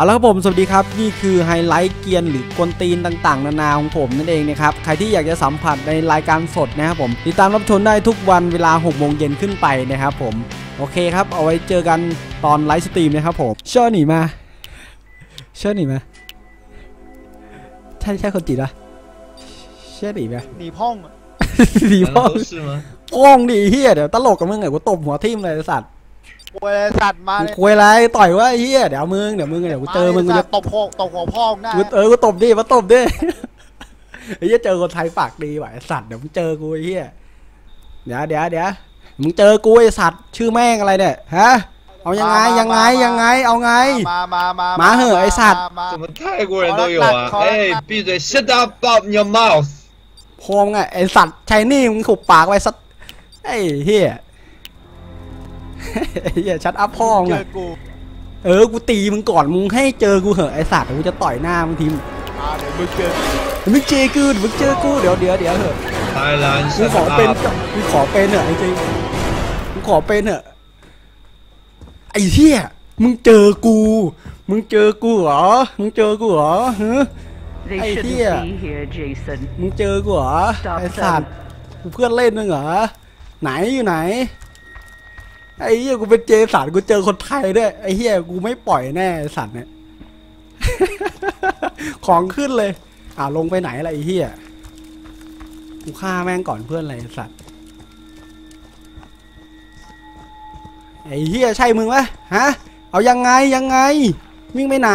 เอาละครับผมสวัสดีครับ นี่คือไฮไลท์เกียนหรือกวนตีนต่างๆ นานาของผมนั่นเองนะครับ ใครที่อยากจะสัมผัสในรายการสดนะครับผม ติดตามรับชมได้ทุกวันเวลา6โมงเย็นขึ้นไปนะครับผม โอเคครับ เอาไว้เจอกันตอนไลฟ์สตรีมนะครับผมเชิญหนีมาเชิญหนีมาใช่ใช่คนจีนปะเชิญหนีมาหนีพ่องหนีพ่องพ่องดิเฮียเดี๋ยวตลกกับมื่อไงกูตบหัวทิ่มเลยสัตว์ เวลาสัตว์มา กู เนี่ย คุยอะไรต่อยว่าไอ้เฮียเดี๋ยวมึงเดี๋ยวมึงเดี๋ยวกูเจอมึงกู า จะ ตบหัวตบหัวพ่องหน้า กูเออกูตบดิมาตบดิ ไอ้เหี้ยเจอคนไทยปากดีว่ะไอ้สัตว์เดี๋ยวมึงเจอกูไอ้เหี้ยเดี๋ยวเดี๋ยวเดี๋ยวมึงเจอกูไอ้สัตว์ชื่อแม่งอะไรเนี่ยฮะเอายังไงยังไงยังไงเอาไง มามามา มาเหอะไอ้สัตว์ มา 怎么泰国人都有好了啊？好了哎，闭嘴！Shut up, up your mouth！พอมงไงไอ้สัตว์ชายนี่มึงขุบปากไว้สัตว์ไอ้เหี้ย ไ อ้เหี้ยชัดอัพพ่อมึงเจอะอกูเออ กูตีมึงก่อน มึงให้เจอกูเหอะไอ้สัตว์เดี๋ยวกูจะต่อยหน้ามึงทีมอ่าเดี๋ยวมึงเจอมึงเจอกูเดี๋ยวมึงเจอกู เดี๋ยวเดี๋ยวเดี๋ยวเหอะ台兰กู，shut ขอเป็น up！กูขอเป็นเถอะจริงๆกูขอเป็นเถอะไอ้เหี้ย มึงเจอกู มึงเจอกูเหรอ มึงเจอกูเหรอฮะ They Hey, shouldn't here. be here, Jason. มึงเจอกูเหรอ Stop ไอ้สัตว์กูเพื่อนเล่นมึงเหรอ ไหนอยู่ไหน ไอ้เหี้ยกูเป็นเจสันกูเจอคนไทยด้วยไอ้เหี้ยกูไม่ปล่อยแน่สัตว์เนี่ยของขึ้นเลย อ่าลงไปไหนล่ะไอ้เหี้ยกูฆ่าแม่งก่อนเพื่อนเลยไอ้สัตว์ไอ้เหี้ยใช่มึงไหมฮะ เอายังไงยังไงวิ่งไปไหน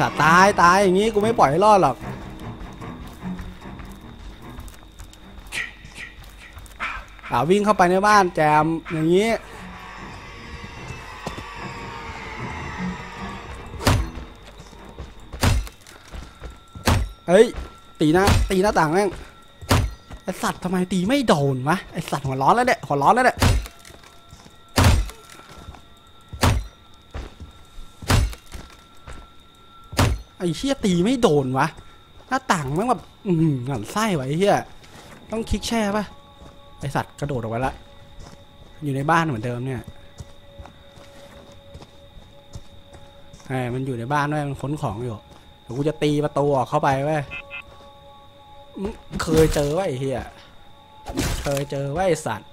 สัตว์ตายตายอย่างงี้กูไม่ปล่อยให้รอดหรอก วิ่งเข้าไปในบ้านแจมอย่างงี้เฮ้ยตีหน้าตีหน้าต่างแม่งไอสัตว์ทำไมตีไม่โดนวะไอสัตว์หัวร้อนแล้วเนี่ยหัวร้อนแล้วเนี่ยไอเชี่ยตีไม่โดนวะหน้าต่างแม่งแบบอือหือหงันไส้ไว้เฮียต้องคลิกแช่ปะ ไอสัตว์กระโดดออกไปละ อยู่ในบ้านเหมือนเดิมเนี่ยไอ้มันอยู่ในบ้านด้วยมันค้นของอยู่เดี๋ยวกูจะตีประตูออกเข้าไปเว้ยเคยเจอว่าไอ้เฮียเคยเจอว่าไอ้สัตว์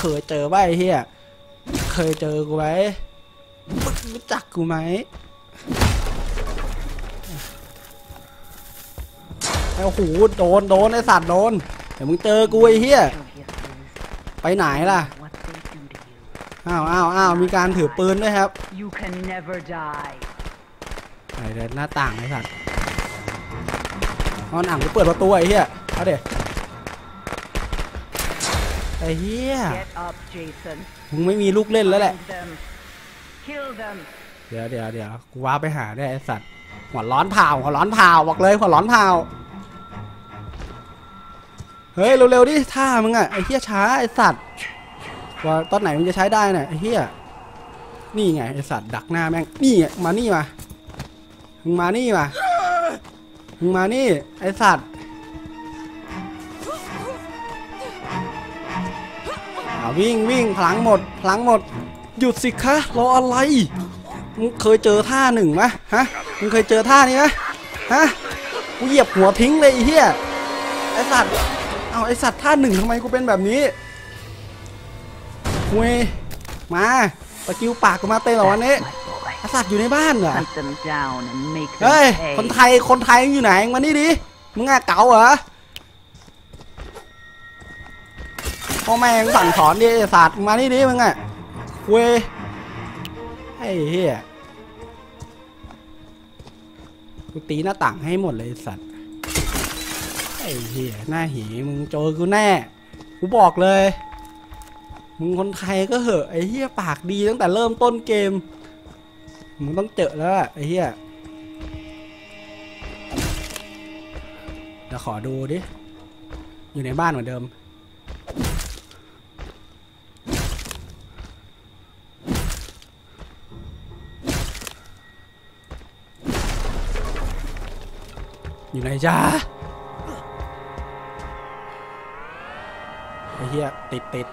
เคยเจอว่าไอ้เฮียเคยเจอกูไหมมึงรู้จักกูไหมไอโอ้โหโดนโดนไอ้สัตว์โดน เดี๋ยวมึงเจอกูไอ้เฮียไปไหนล่ะ What they do to you. อ้าวอ้าวอ้าวมีการถือปืนด้วยครับ You can never die. ไหนเดินหน้าต่างไอ้สัตว์นอนอ่างกูเปิดประตูไอ้เหี้ยเอาเดี๋ยไอ้เหี้ย Get up, Jason. มึงไม่มีลูกเล่นแล้วแหละ Find them. Kill them. เดี๋ยวเดี๋ยวเดี๋ยวกูว้าไปหาได้ไอ้สัตว์หัวร้อนเผาหัวร้อนเผาบอกเลยหัวร้อนเผา เฮ้ยเร็วๆดิท่ามึงอะไอ้เหี้ยช้าไอ้สัตว์ว่าตอนไหนมึงจะใช้ได้เนี่ยไอ้เหี้ยนี่ไงไอ้สัตว์ดักหน้าแม่งนี่ไงมานี่มามึงมานี่มามึงมานี่ไอ้สัตว์วิ่งวิ่งพลังหมดพลังหมด หยุดสิคะรออะไรมึงเคยเจอท่าหนึ่งไหมฮะมึงเคยเจอท่านี้ไหมฮะกูเหยียบหัวทิ้งเลยเหี้ยไอสัตว์ เอาไอสัตว์ท่าหนึ่งทำไมกูเป็นแบบนี้เว้ยมาตะกิ้วปากกูมาเต้นเหรอวันนี้ไอสัตว์อยู่ในบ้านเหรอเฮ้ย คนไทย คนไทยอยู่ไหนมานี่ดิ มึงอะเก๋าเหรอพ่อแม่งสั่งสอนดิไอสัตว์มึงมานี่ดิมึงอะเว้ยไอ้เหี้ยกูตีหน้าต่างให้หมดเลยสัตว์ อ้เหี้ยหน้าหีมึงเจอกูแน่ กูบอกเลย มึงคนไทยก็เหอะไอ้เหี้ยปากดีตั้งแต่เริ่มต้นเกม มึงต้องเจอแล้วอะไอ้เหี้ยเดี๋ยวขอดูดิ อยู่ในบ้านเหมือนเดิมอยู่ไหนจ้า เหี้ยติดติด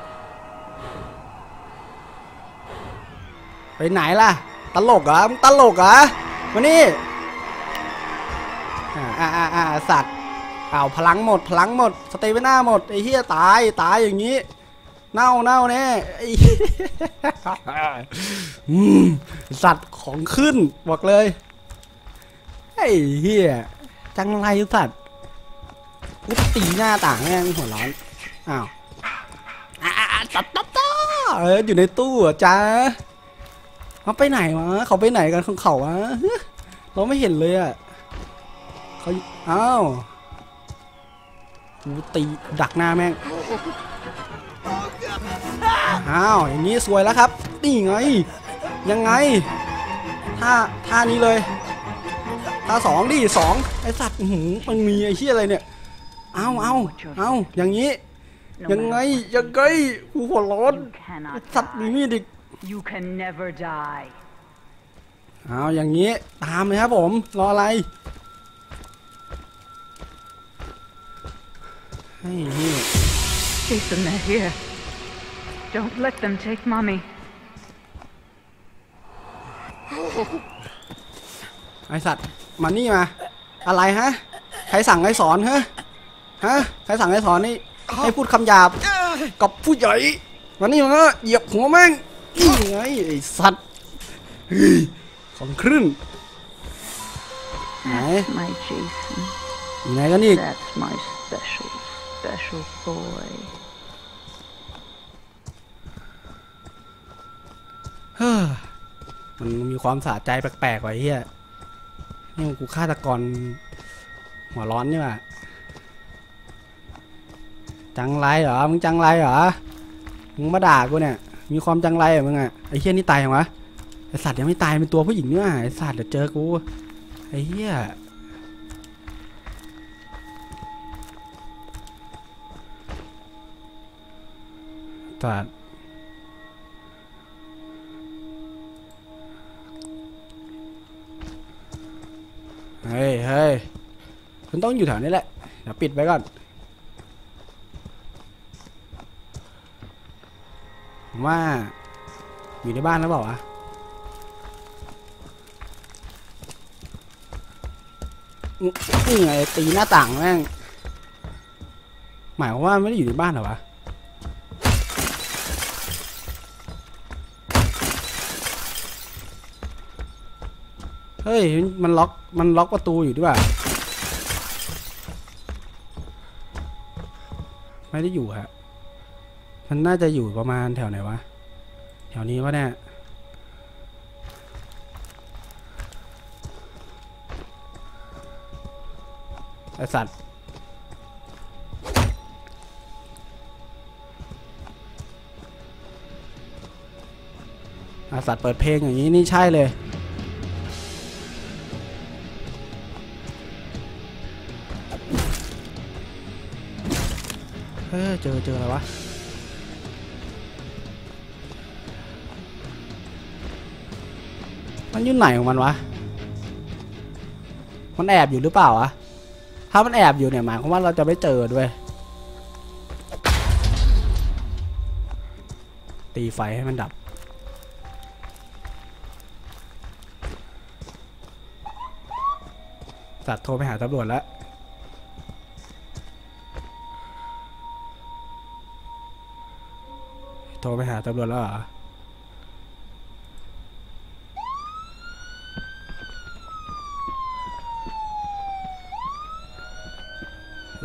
ไปไหนล่ะ ตลกเหรอมึงตลกเหรอมานี่อ่าอ่าอ่าสัตว์เอาพลังหมด พลังหมด สเตมิน่าหมดไอ้เหี้ยตายตายอย่างนี้ เน่าเน่าแน่ไอ้สัตว์ของขึ้นบอกเลยไอ้เหี้ยจังไรสัตว์กูตีหน้าต่างแม่งหัวร้อนอ้าว ตับตับตับเอออยู่ในตู้อะจ้าเขาไปไหนวะเขาไปไหนกันของเขาวะเราไม่เห็นเลยอะเขาอ้าวกูตีดักหน้าแม่งอ้าวอย่างนี้สวยแล้วครับ นี่ไง ยังไงท่าท่านี้เลยท่าสองดิสองไอสัตว์หือมันมีไอเชี่ยอะไรเนี่ย เอาเอาเอาอย่างนี้ ยังไง matter ยังไงกูหัวร้อน You cannot สัตว์มี die. มีดอีก You can never die. เอาอย่างนี้ตามเลยครับผม รออะไรให้นี่ Jason, they're here. Don't let them take mommy. ไอสัตว์มานี่มา อะไรฮะ ใครสั่งใครสอนฮะ ฮะ ใครสั่งใครสอนนี่ ให้พูดคำหยาบกับผู้ใหญ่มานี่มาเหยียบหัวแม่งนี่ไงไอสัตว์เฮ้ยของครึ่งไหน That's my Jason. อยู่ไหนกันอีก That's my special, special boy. เฮ้อมันมีความสะใจแปลกๆไว้เฮียนี่มันกูฆาตกรหัวร้อนนี่ว่ะ จังไรเหรอ มึงจังไรเหรอ มึงมาด่ากูเนี่ย มีความจังไรเหรอมึงอะ ไอ้เฮี้ยนี่ตายยังวะ ไอสัตว์ยังไม่ตายเป็นตัวผู้หญิงเนี่ว่ะไอสัตว์เดี๋ยวเจอกู ไอ้เฮี้ยสัตว์เฮ้ยเฮ้ยคุณต้องอยู่แถวนี้แหละ เดี๋ยวปิดไว้ก่อนผม ว่า อยู่ในบ้านแล้วเปล่าวะอื้อนี่ไงตีหน้าต่างแม่ง หมายความว่าไม่ได้อยู่ในบ้านเหรอวะเฮ้ย มันล็อก มันล็อกประตูอยู่ด้วยว่ะไม่ได้อยู่ฮะ มันน่าจะอยู่ประมาณแถวไหนวะ แถวนี้วะเนี่ย ไอสัตว์ไอสัตว์เปิดเพลงอย่างนี้นี่ใช่เลยเฮ้ยเจอเจออะไรวะ มันอยู่ไหนของมันวะ มันแอบอยู่หรือเปล่าวะ ถ้ามันแอบอยู่เนี่ยหมายความว่าเราจะไม่เจอด้วย ตีไฟให้มันดับ สัตว์โทรไปหาตำรวจแล้วโทรไปหาตำรวจแล้วเหรอ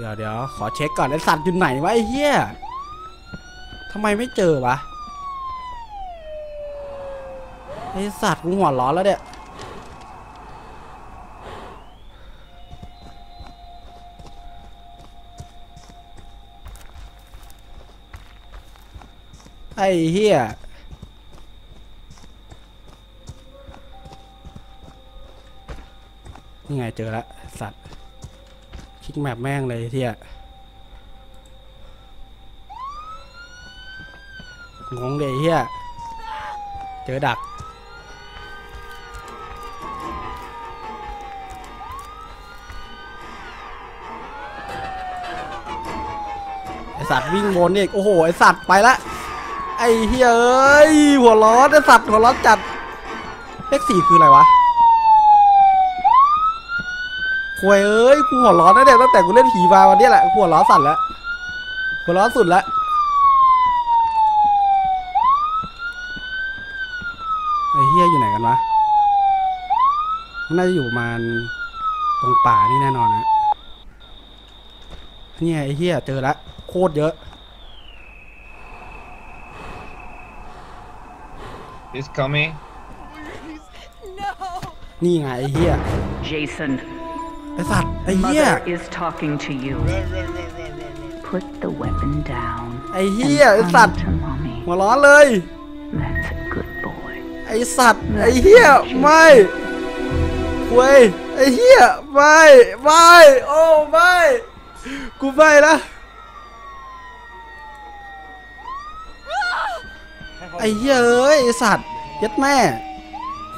ดี๋ยวเดี๋ยวขอเช็คก่อนไอสัตว์อยู่ไหนวะไอ้เหี้ยทำไมไม่เจอวะไอสัตว์กูหัวร้อนแล้วเนี่ยไอ้เหี้ยนี่ไงเจอล้วไอ้สัตว์ ลิกแมปแม่งเลยเที่ยงงเลยเฮียเจอดัก ไอสัตว์วิ่งวนอีก โอ้โห ไอสัตว์ไปละ ไอเฮียเอ้ย หัวร้อนไอสัตว์หัวร้อนจัด เลขสี่คืออะไรวะ ควยเอ้ยกูหัวร้อนนะเนี่ยตั้งแต่กูเล่นผีมาวันเนี้ยแหละกูหัวร้อนสั่นแล้วหัวร้อนสุดแล้วไอ้เฮียอยู่ไหนกันวะมันน่าจะอยู่ประมาณตรงป่านี่แน่นอนนะเนี่ยไอ้เฮียเจอละโคตรเยอะ He's coming. นี่ไงไอ้เฮีย Jason, ไอ้สัตว์ไอ้เฮีย Mother is talking to you. Put the weapon down. ไอ้เฮียไอ้ and สัตว์ come to mommy. หัวร้อนเลย That's a good boy. ไอ้สัตว์ไอ้เฮียไม่เว้ยไอ้เฮียไม่ไม่โอ้ไม่กูไม่นะไอ้เฮียเอ้ยไอ้สัตว์ยัดแม่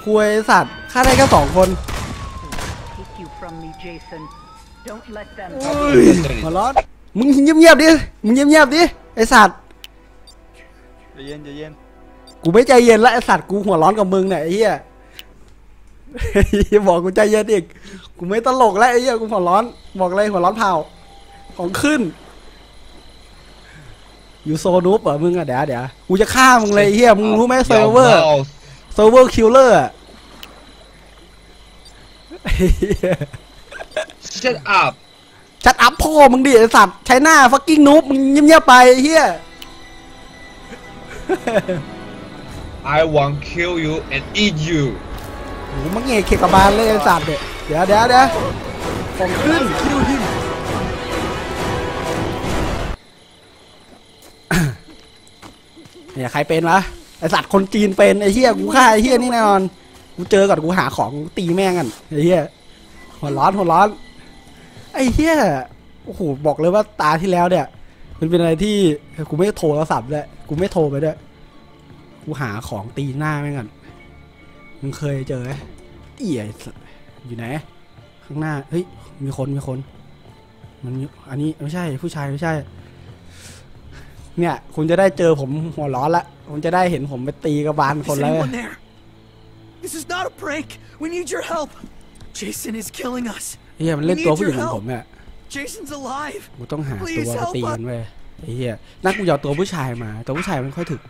คุยไอ้สัตว์ฆ่าได้แค่สองคน Take you from me, Jason. Don't let them. หัวร้อนมึงเงียบๆดิ มึงเงียบๆดิ ไอ้สัตว์ ใจเย็นใจเย็นกูไม่ใจเย็นละไอ้สัตว์กูหัวร้อนกับมึงเนี่ยไอ้เหี้ย บอกกูใจเย็นอีก กูไม่ตลกแล้วไอ้เหี้ยกูหัวร้อน บอกเลยหัวร้อนเผาของขึ้น อยู่โซนูปเหรอมึงอะเดี๋ยวเดี๋ยวกูจะฆ่ามึงเลยไอ้เหี้ยมึงรู้ไหมเซิร์ฟเวอร์ Your mouth. เซิร์ฟเวอร์คิลเลอร์ อะไอ้เหี้ย Shut up. ชัดอัพพ่อมึงดิไอ้สัตว์ใช้หน้าฟักกิ้งนูบมึงเงียบๆไปไอ้เหี้ย I want kill you and eat you. โหมังเงยเขกกระบาลเลยไอ้สัตว์เนี่ยเดี๋ยวเดี๋ยวเดี๋ยวของขึ้นคิวทิมเนี่ยใครเป็นวะไอสัตว์คนจีนเป็นไอเฮียกูฆ่าไอเฮียนี่แน่นอน กูเจอก่อนกูหาของกูตีแม่งกันไอเฮีย หัวร้อนหัวร้อน ไอ้เฮียโอ้โหบอกเลยว่าตาที่แล้วเนี่ย มันเป็นอะไรที่กูไม่โทรโทรศัพท์เลยกูไม่โทรไปด้วยกูหาของตีหน้าแม่งกันมึงเคยเจอไหมเอี่ยอยู่ไหน ข้างหน้าเฮ้ยมีคนมีคน มันมีอันนี้ไม่ใช่ผู้ชายไม่ใช่ เนี่ย คุณจะได้เจอผมหัวร้อนละคุณจะได้เห็นผมไปตีกระบาลคนแล้ว This is not a prank. We need your help. Jason is killing us. เฮียมันเล่นตัวผู้หญิงของผมเนี่ย Jason's alive. กูต้องหา Please ตัวไป help ตี us มันเว้ยไอ้เฮียนักกูจะเอาตัวผู้ชายมา ตัวผู้ชายมันค่อยถึก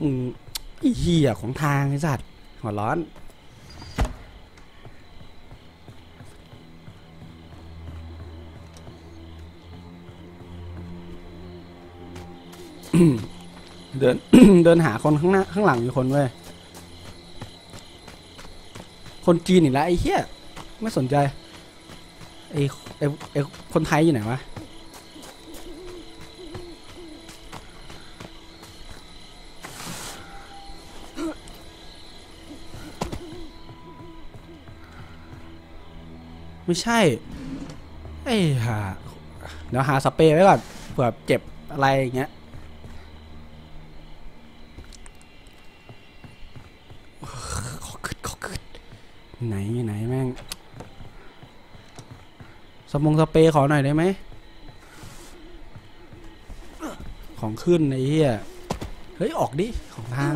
อืมไอ้เฮียของทางไอ้สัตว์หัวร้อนเดินเดินหาคนข้างหน้าข้างหลังมีคนเว้ย คนจีนอีกแล้วไอ้เหี้ยไม่สนใจไอ้ไอ้ไอ้คนไทยอยู่ไหนวะไม่ใช่ไอ้ห่าเดี๋ยวหาสเปรย์ไว้ก่อนเผื่อเจ็บอะไรอย่างเงี้ย ขอขึ้นขอขึ้นไหนอยู่ไหนแม่ง สมงสเปรย์ขอหน่อยได้ไหม ของขึ้นไอ้เหี้ย เฮ้ย ออกดิ ของทาง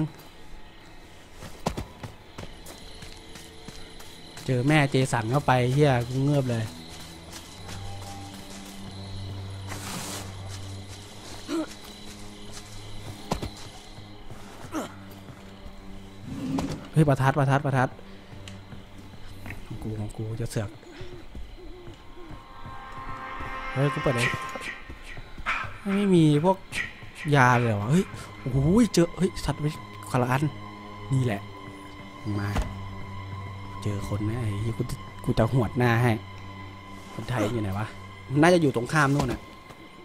เจอแม่เจสันเข้าไปเฮียกูเงือบเลย เฮ้ย ประทัดประทัดประทัดของกูของกูจะเสือก เฮ้ยกูเปิดเลยไม่มีพวกยาเลยเหรอวะเฮ้ยโอ้โหเจอเฮ้ยสัตว์ไปคนละอันนี่แหละ มา เจอคนนะไอ้เหี้ยกูจะกูจะหวดหน้าให้ คนไทยอยู่ไหนวะมันน่าจะอยู่ตรงข้ามนู่นน่ะ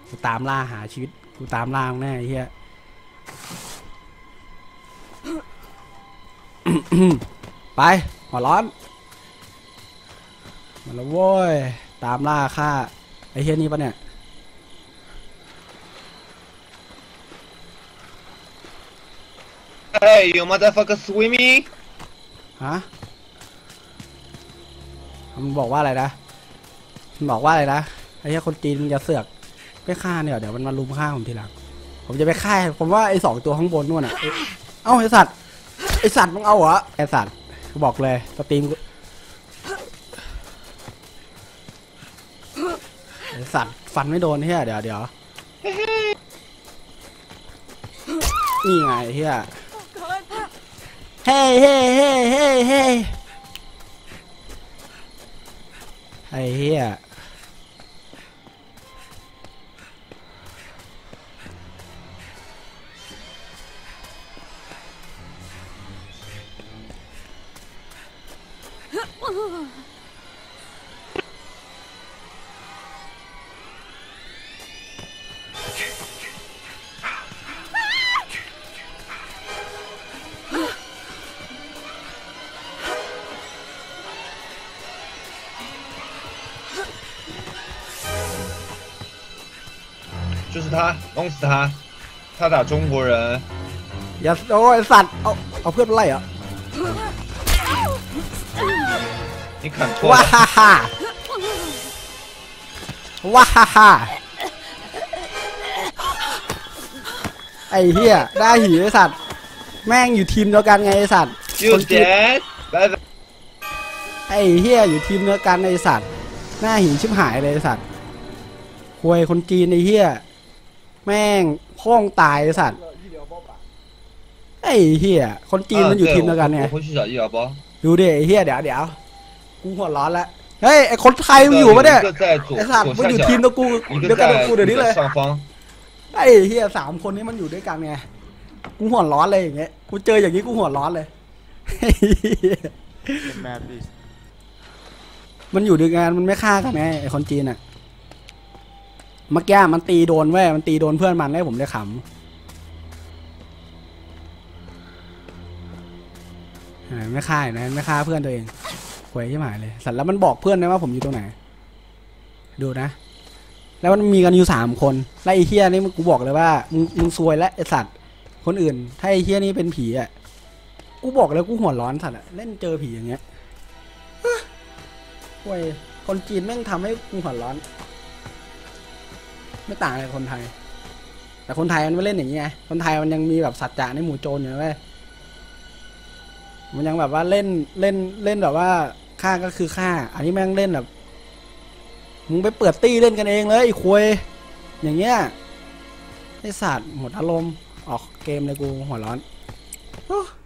กูตามล่าหาชีวิตกูตามล่ามึงแน่ไอ้เหี้ยไปหัวร้อนมาแล้วโว้ยตามล่าฆ่าไอ้ เฮียนี่ปะเนี่ย Hey, you motherfucker swimming? ฮะมันบอกว่าอะไรนะ มันบอกว่าอะไรนะ ไอ้เหี้ยคนจีนมึงอย่าเสือกไปฆ่าเนี่ยเดี๋ยวมันมาลุมฆ่าผมทีหลัง ผมจะไปฆ่า ผมว่าไอ้สองตัวข้างบนนู่นน่ะเอ้ยเอ้าไอสัตว์ ไอสัตว์มึงเอาเหรอ ไอสัตว์กูบอกเลย สตรีมกูไอ สัตว์ฟันไม่โดนเฮียเดี๋ยวเดี๋ยวนี่ไงเฮียเฮ้เฮ้เฮ้เฮ้เฮ้ไอเฮีย 就是他，弄死他，他打中国人， อย่าโอ้ยไอ้สัตว์เอาเอาเพื่อนมาไล่เหรอ 你砍错 ว้า 了， ฮ่าฮ่าว้าฮ่าฮ่าไอ้เหี้ยได้หีไอ้สัตว์ แม่งอยู่ทีมเดียวกันไงไอ้สัตว์ค 又 นจีน 捡，拜拜。 ไอ้เหี้ยอยู่ทีมเดียวกันไอ้สัตว์ หน้าหิวชิบหายเลยไอ้สัตว์ควยคนจีนไอ้เหี้ย แม่งพ้องตายไอ้สัตว์ไอ้เหี้ยคนจีนมันอยู่ทีมเดียวกันไง 我回去找医疗包。 ดูดิไอ้เฮียเดี๋ยวเดี๋ยวกูหัวร้อนแล้วเฮ้ยไอคนไทยมึงอยู่ปะเนี่ย 一个在左 ไอสัตว์ 左 มึง 下 อยู่ 角 ทีมตัวกู 一 เดี๋ยว 个 กัน 在 กับกูเดี๋ยวนี้เลย 上方。 ไอ้เฮียสามคนนี้มันอยู่ด้วยกันไงกูหัวร้อนเลยอย่างเงี้ยกูเจออย่างนี้กูหัวร้อนเลยไอ้เหี้ย เป็นแมปดิ มันอยู่ด้วยกันมันไม่ฆ่ากันไงไอคนจีนอ่ะ เมื่อกี้มันตีโดนเว้ยมันตีโดนเพื่อนมันได้ผมได้ขำไม่ฆ่าเนะไม่ฆ่าเพื่อนตัวเองหวยที่หมายเลยสัตว์แล้วมันบอกเพื่อนนะว่าผมอยู่ตรงไหน ดูนะ แล้วมันมีกันอยู่สามคนแล้วไอเฮียนี่มึงกูบอกเลยว่ามึงมึงซวยและไอสัตว์ คนอื่น ถ้าไอเฮียนี่เป็นผีอะกูบอกเลยกูหัวร้อนสัตว์อะเล่นเจอผีอย่างเงี้ยเว้ยคนจีนแม่งทำให้กูหัวร้อน ไม่ต่างอะไรคนไทย แต่คนไทยมันไม่เล่นอย่างนี้ไงคนไทยมันยังมีแบบสัจจะในหมู่โจรอยู่นะเว้ยมันยังแบบว่าเล่นเล่นเล่นแบบว่าฆ่าก็คือฆ่า อันนี้แม่งเล่นแบบมึงไปเปิดตี้เล่นกันเองเลยไอ้ควยอย่างเงี้ยไอสัตว์หมดอารมณ์ออกเกมเลยกูหัวร้อน